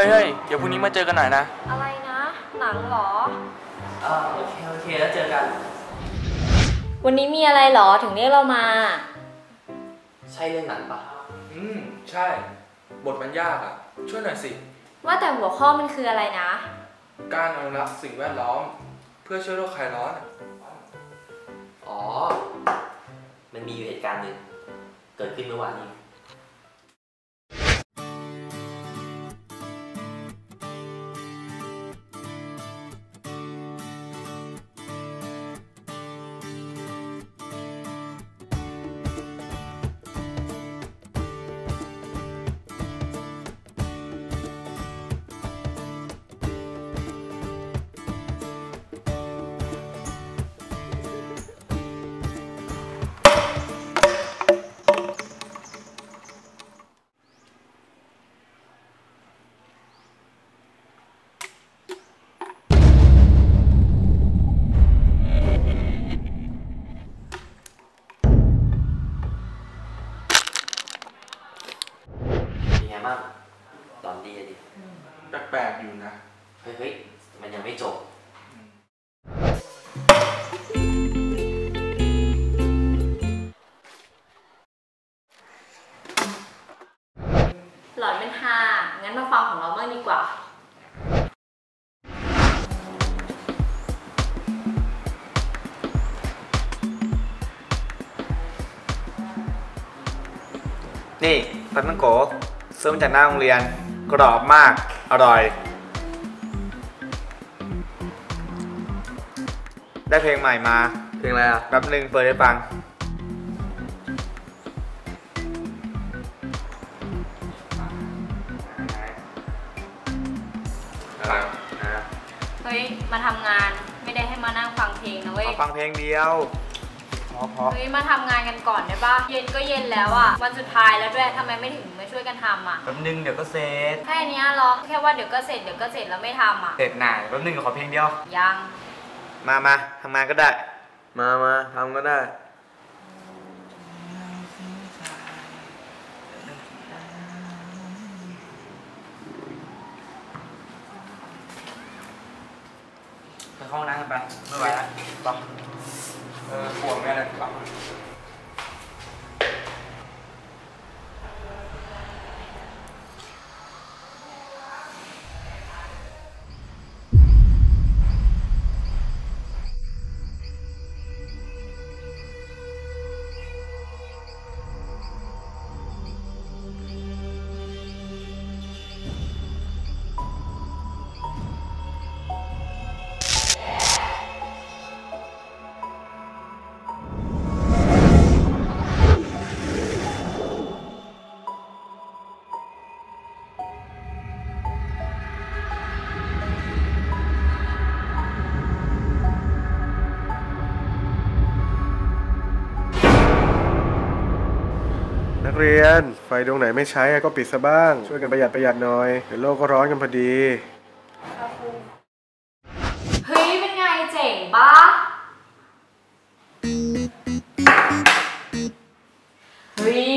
ฮ้ยเฮ้ยเดี๋ยวพรุ่งนี้มาเจอกันหน่อยนะ อะไรนะ หนังเหรอเออโอเคโอเคแล้วเจอกัน วันนี้มีอะไรเหรอถึงเรียกเรามา ใช่เรื่องหนังปะอืมใช่ บทมันยากอะ ช่วยหน่อยสิ ว่าแต่หัวข้อมันคืออะไรนะ การอนุรักษ์สิ่งแวดล้อม เพื่อช่วยโลกคลายร้อนอะอ๋อ มันมีอยู่เหตุการณ์หนึ่งเกิดขึ้นเมื่อวานนี้เป็น แปลกๆอยู่นะเฮ้ยเฮ้ยมันยังไม่จบหลอนเป็นฮางั้นมาฟังของเราบ้างดีกว่า นี่ปลาตังโกซื้อมาจากหน้าโรงเรียน กรอบมาก อร่อย ได้เพลงใหม่มา เพลงอะไรอะแป๊บหนึ่งเปิดให้ฟังอะไรนะเฮ้ย มาทำงานไม่ได้ให้มานั่งฟังเพลงนะเว้ยขอฟังเพลงเดียวพอพอเฮ้ย มาทำงานกันก่อนได้ปะเย็นก็เย็นแล้วอะวันสุดท้ายแล้วด้วยทำไมไม่ถึงมา ช่วยกันทำอะแป๊บหนึงเดี๋ยวก็เสร็จ แค่เนี้ยเหรอ แค่ว่าเดี๋ยวก็เสร็จเดี๋ยวก็เสร็จแล้วไม่ทำอะเสร็จหน่ายแป๊บหนึงขอเพลงเดียว ยังมามาทำงานก็ได้ มามาทำก็ได้ ไปเข้าห้องน้ำกันไป ไม่ไหวแล้วไปเออปวดแม่เลยไป เรียน ไฟดวงไหนไม่ใช้ก็ปิดซะบ้าง ช่วยกันประหยัดประหยัดหน่อยเดี๋ยวโลกก็ร้อนกันพอดีเฮ้ยเป็นไงเจ๋งปะเฮ้ย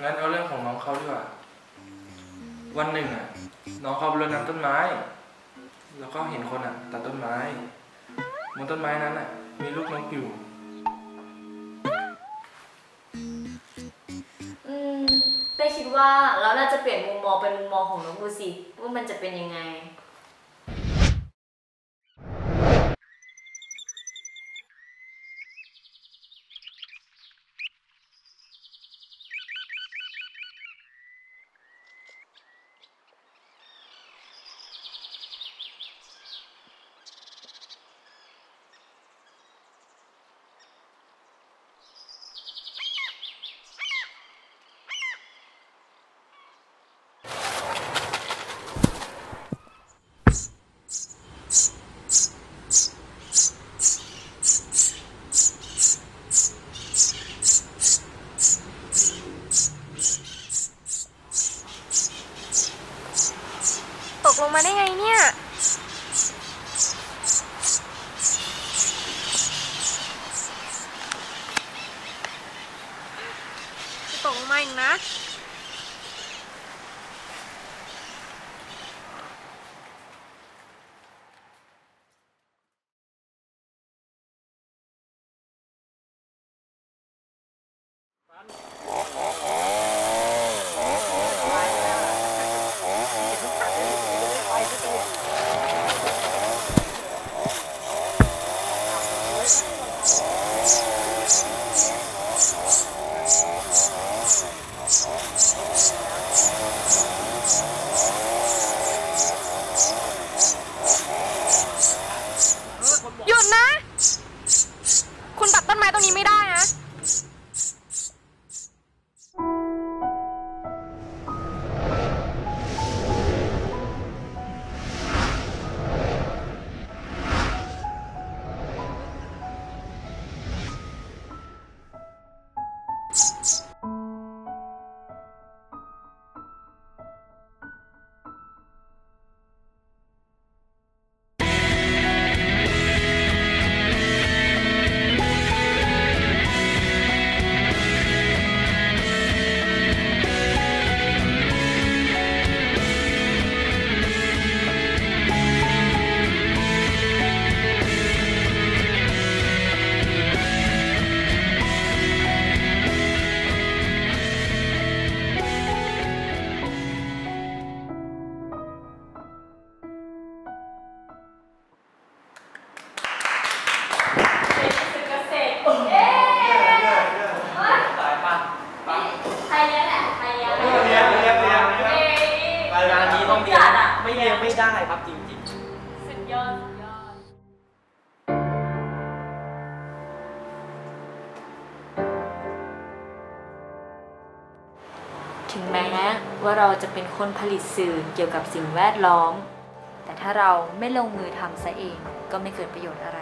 งั้นเอาเรื่องของน้องเขาดีกว่า วันหนึ่งอะ น้องเขาไปรดน้ำต้นไม้ แล้วก็เห็นคนอะตัดต้นไม้บนต้นไม้นั้นอะ มีลูกน้อยู่ อืมเต้คิดว่าเราน่าจะเปลี่ยนมุมมองเป็นมุมมองของน้องบูสิว่ามันจะเป็นยังไง ตก ถึงแม้ว่าเราจะเป็นคนผลิตสื่อเกี่ยวกับสิ่งแวดล้อม แต่ถ้าเราไม่ลงมือทำซะเองก็ไม่เกิดประโยชน์อะไร